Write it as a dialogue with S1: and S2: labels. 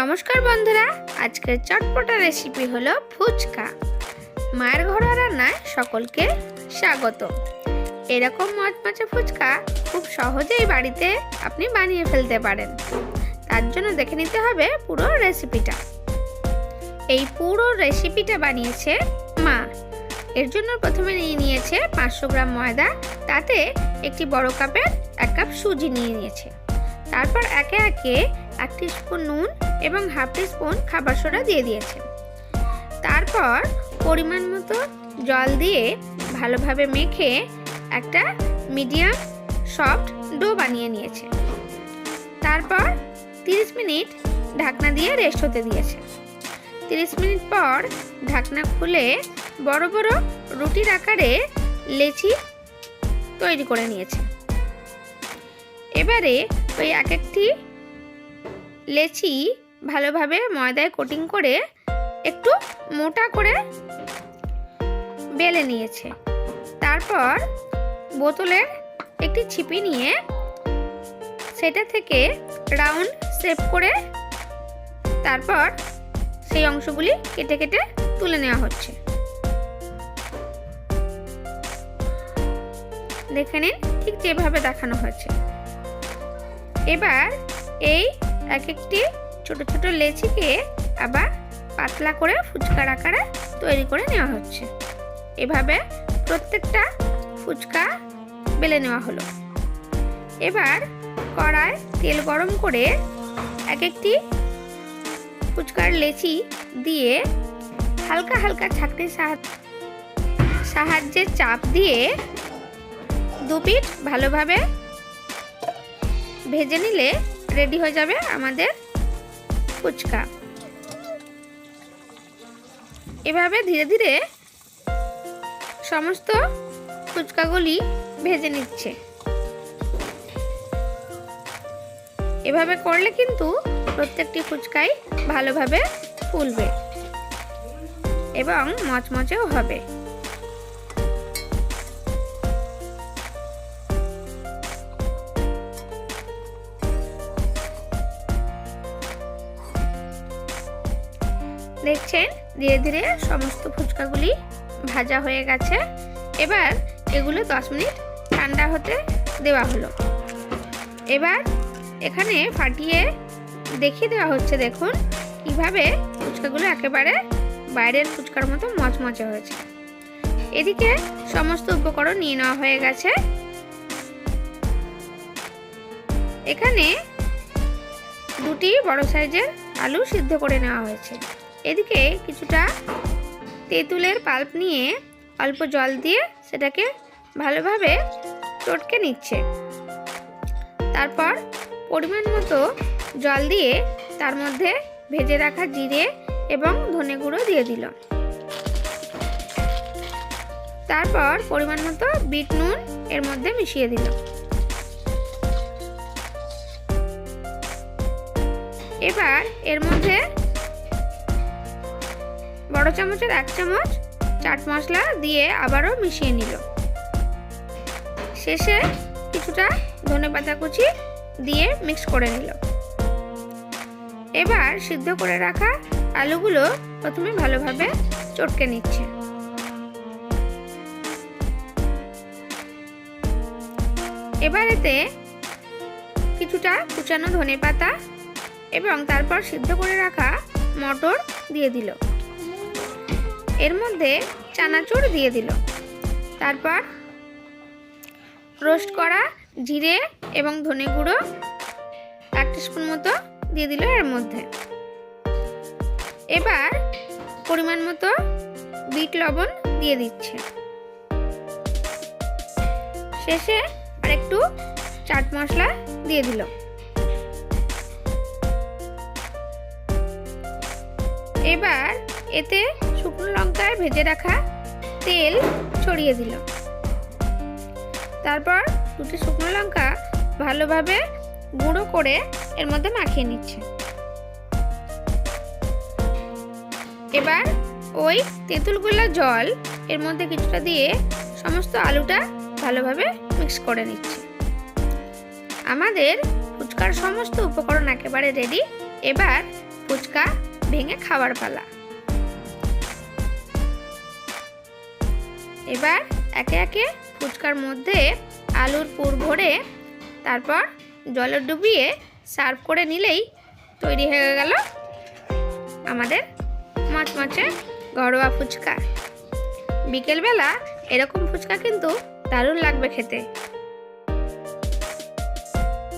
S1: নমস্কার বন্ধুরা, আজকের চটপটা রেসিপি হলো ফুচকা। মায়ের ঘরোয়া রান্নায় সকলকে স্বাগত। এরকম মচমচে ফুচকা খুব সহজেই বাড়িতে আপনি বানিয়ে ফেলতে পারেন। তার জন্য দেখে নিতে হবে পুরো রেসিপিটা এই পুরো রেসিপিটা বানিয়েছে মা। এর জন্য প্রথমে নিয়ে নিয়েছে পাঁচশো গ্রাম ময়দা, তাতে একটি বড় কাপের এক কাপ সুজি নিয়ে নিয়েছে। তারপর একে একে এক স্পুন নুন এবং হাফ স্পুন খাবার সোডা দিয়ে দিয়েছে। তারপর পরিমাণ মতো জল দিয়ে ভালোভাবে মেখে একটা মিডিয়াম সফট ডো বানিয়ে নিয়েছে। তারপর 30 মিনিট ঢাকনা দিয়ে রেস্ট হতে দিয়েছে। 30 মিনিট পর ঢাকনা খুলে বড় বড় রুটির আকারে লেচি তৈরি করে নিয়েছে। এবারে ওই এক একটি লেচি ভালোভাবে ময়দায় কোটিং করে একটু মোটা করে বেলে নিয়েছে। তারপর বোতলের একটি ছিপি নিয়ে সেটা থেকে রাউন্ড শেপ করে তারপর সেই অংশগুলি কেটে কেটে তুলে নেওয়া হচ্ছে। দেখে নিন ঠিক যেভাবে দেখানো হয়েছে। এবার এই এক একটি ছোট ছোট লেচিকে আবার পাতলা করে ফুচকার আকারে তৈরি করে নেওয়া হচ্ছে। এভাবে প্রত্যেকটা ফুচকা বেলে নেওয়া হলো। এবার কড়ায় তেল গরম করে এক একটি ফুচকার লেচি দিয়ে হালকা হালকা ছাকনির সাহায্যে চাপ দিয়ে দু পিঠ ভালোভাবে ভেজে নিলে রেডি হয়ে যাবে আমাদের ফুচকা। এভাবে ধীরে ধীরে সমস্ত ফুচকাগুলি ভেজে নিচ্ছে। এভাবে করলে কিন্তু প্রত্যেকটি ফুচকাই ভালোভাবে ফুলবে এবং মচমচেও হবে। দেখছেন? ধীরে ধীরে সমস্ত ফুচকাগুলি ভাজা হয়ে গেছে। এবার এগুলো দশ মিনিট ঠান্ডা হতে দেওয়া হলো। এবার এখানে ফাটিয়ে দেখিয়ে দেওয়া হচ্ছে, দেখুন, কীভাবে ফুচকাগুলো একেবারে বাইরের ফুচকার মতো মচমচে হয়েছে। এদিকে সমস্ত উপকরণ নিয়ে নেওয়া হয়ে গেছে। এখানে দুটি বড় সাইজের আলু সিদ্ধ করে নেওয়া হয়েছে। এদিকে কিছুটা তেঁতুলের পাল্প নিয়ে অল্প জল দিয়ে সেটাকে ভালোভাবে চটকে নিচ্ছে। তারপর পরিমাণ মতো জল দিয়ে তার মধ্যে ভেজে রাখা জিরে এবং ধনে গুঁড়ো দিয়ে দিল। তারপর পরিমাণ মতো বিট নুন এর মধ্যে মিশিয়ে দিল। এবার এর মধ্যে বড় চামচের এক চামচ চাট মশলা দিয়ে আবারও মিশিয়ে নিল। শেষে কিছুটা ধনে পাতা কুচি দিয়ে মিক্স করে নিল। এবার সিদ্ধ করে রাখা আলুগুলো প্রথমে ভালোভাবে চটকে নিচ্ছে। এবার এতে কিছুটা কুচানো ধনে পাতা এবং তারপর সিদ্ধ করে রাখা মটর দিয়ে দিল। এর মধ্যে চানাচুর দিয়ে দিল। তারপর রোস্ট করা জিরে এবং ধনে গুঁড়ো এক স্পুন মতো দিয়ে দিল এর মধ্যে। এবার পরিমাণ মতো বিট লবণ দিয়ে দিচ্ছে। শেষে আর একটু চাট মশলা দিয়ে দিল। এবার এতে শুকনো লঙ্কায় ভেজে রাখা তেল ছড়িয়ে দিল। তারপর দুটি শুকনো লঙ্কা ভালোভাবে গুঁড়ো করে এর মধ্যে মাখিয়ে নিচ্ছে। এবার ওই তেঁতুলগুলো জল এর মধ্যে কিছুটা দিয়ে সমস্ত আলুটা ভালোভাবে মিক্স করে নিচ্ছে। আমাদের ফুচকার সমস্ত উপকরণ একেবারে রেডি এবার ফুচকা ভেঙে খাবার পালা। এবার একে একে ফুচকার মধ্যে আলুর পুর ভরে তারপর জলে ডুবিয়ে সার্ভ করে নিলেই তৈরি হয়ে গেল আমাদের মচমচে ঘরোয়া ফুচকা। বিকেলবেলা এরকম ফুচকা কিন্তু দারুণ লাগবে খেতে।